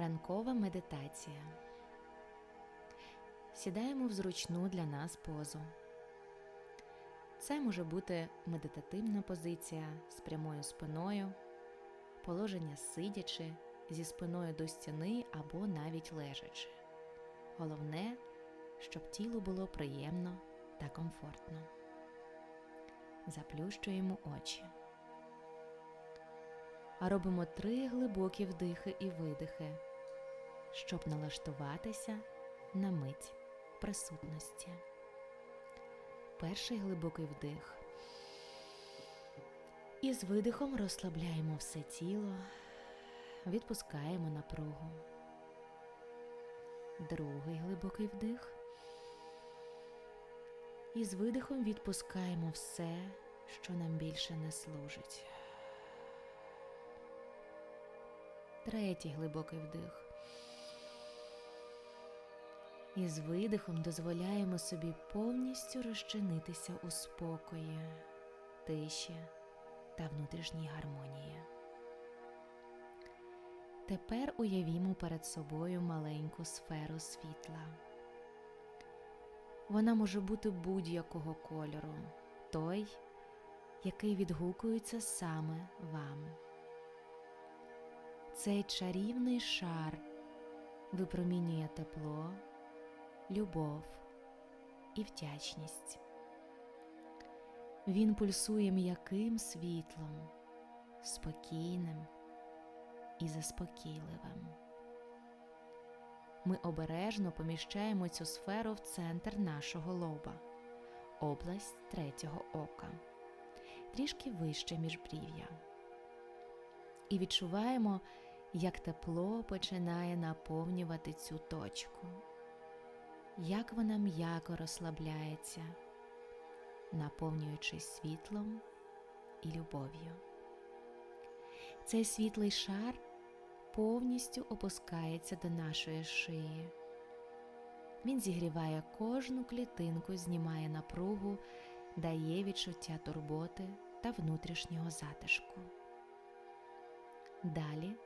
Ранкова медитація. Сідаємо в зручну для нас позу. Це може бути медитативна позиція з прямою спиною, положення сидячи, зі спиною до стіни або навіть лежачи. Головне, щоб тілу було приємно та комфортно. Заплющуємо очі. А робимо три глибокі вдихи і видихи, щоб налаштуватися на мить присутності. Перший глибокий вдих. І з видихом розслабляємо все тіло, відпускаємо напругу. Другий глибокий вдих. І з видихом відпускаємо все, що нам більше не служить. Третій глибокий вдих. І з видихом дозволяємо собі повністю розчинитися у спокої, тиші та внутрішній гармонії. Тепер уявімо перед собою маленьку сферу світла. Вона може бути будь-якого кольору, той, який відгукується саме вам. Цей чарівний шар випромінює тепло, любов і вдячність. Він пульсує м'яким світлом, спокійним і заспокійливим. Ми обережно поміщаємо цю сферу в центр нашого лоба, область третього ока, трішки вище міжбрів'я. І відчуваємо, як тепло починає наповнювати цю точку, як вона м'яко розслабляється, наповнюючись світлом і любов'ю. Цей світлий шар повністю опускається до нашої шиї. Він зігріває кожну клітинку, знімає напругу, дає відчуття турботи та внутрішнього затишку. Далі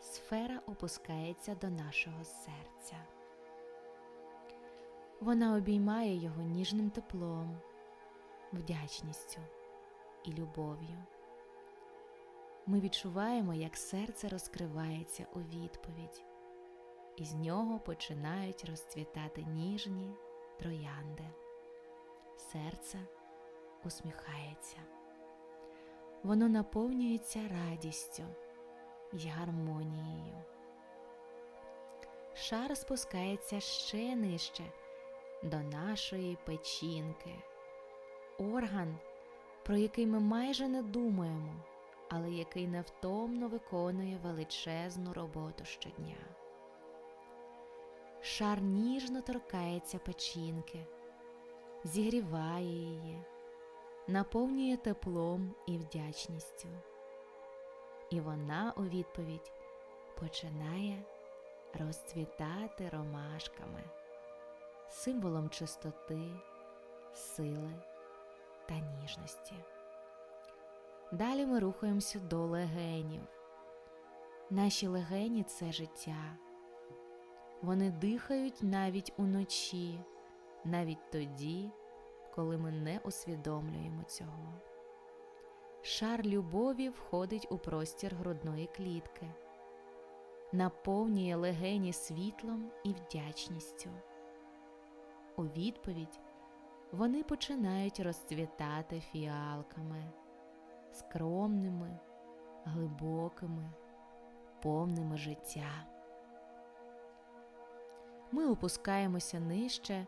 сфера опускається до нашого серця. Вона обіймає його ніжним теплом, вдячністю і любов'ю. Ми відчуваємо, як серце розкривається у відповідь, і з нього починають розцвітати ніжні троянди. Серце усміхається, воно наповнюється радістю й гармонією. Шар спускається ще нижче до нашої печінки, орган, про який ми майже не думаємо, але який невтомно виконує величезну роботу щодня. Шар ніжно торкається печінки, зігріває її, наповнює теплом і вдячністю. І вона у відповідь починає розцвітати ромашками, символом чистоти, сили та ніжності. Далі ми рухаємося до легенів. Наші легені це життя. Вони дихають навіть уночі, навіть тоді, коли ми не усвідомлюємо цього. Шар любові входить у простір грудної клітки, наповнює легені світлом і вдячністю. У відповідь вони починають розцвітати фіалками, скромними, глибокими, повними життя. Ми опускаємося нижче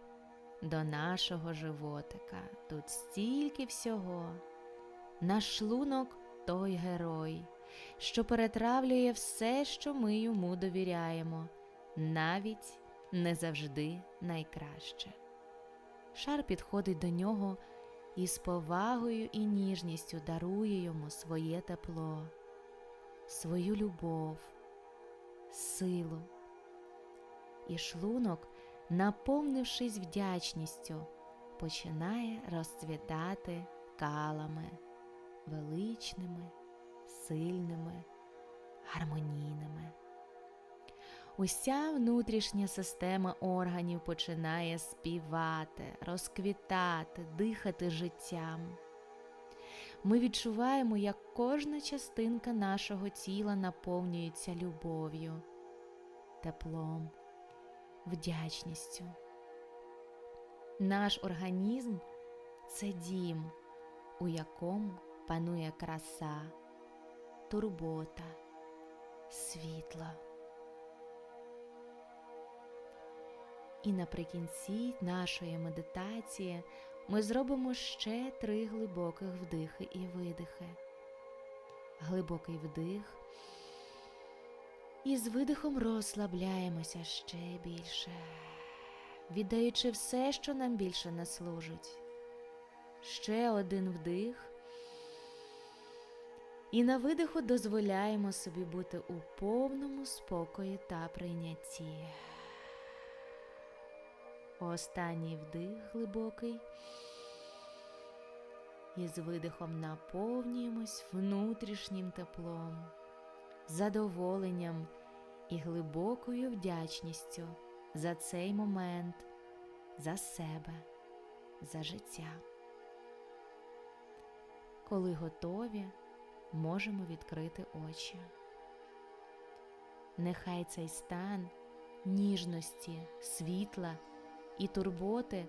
до нашого животика. Тут стільки всього. Наш шлунок той герой, що перетравлює все, що ми йому довіряємо, навіть не завжди найкраще. Шар підходить до нього і з повагою і ніжністю дарує йому своє тепло, свою любов, силу. І шлунок, наповнившись вдячністю, починає розцвітати калами величними, сильними, гармонійними. Уся внутрішня система органів починає співати, розквітати, дихати життям. Ми відчуваємо, як кожна частинка нашого тіла наповнюється любов'ю, теплом, вдячністю. Наш організм це дім, у якому панує краса, турбота, світло. І наприкінці нашої медитації ми зробимо ще три глибоких вдихи і видихи. Глибокий вдих. І з видихом розслабляємося ще більше, віддаючи все, що нам більше не служить. Ще один вдих. І на видиху дозволяємо собі бути у повному спокої та прийнятті. Останній вдих глибокий. І з видихом наповнюємось внутрішнім теплом, задоволенням і глибокою вдячністю за цей момент, за себе, за життя. Коли готові, можемо відкрити очі. Нехай цей стан ніжності, світла і турботи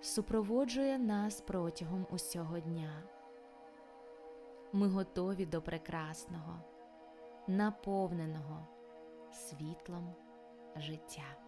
супроводжує нас протягом усього дня. Ми готові до прекрасного, наповненого світлом життя.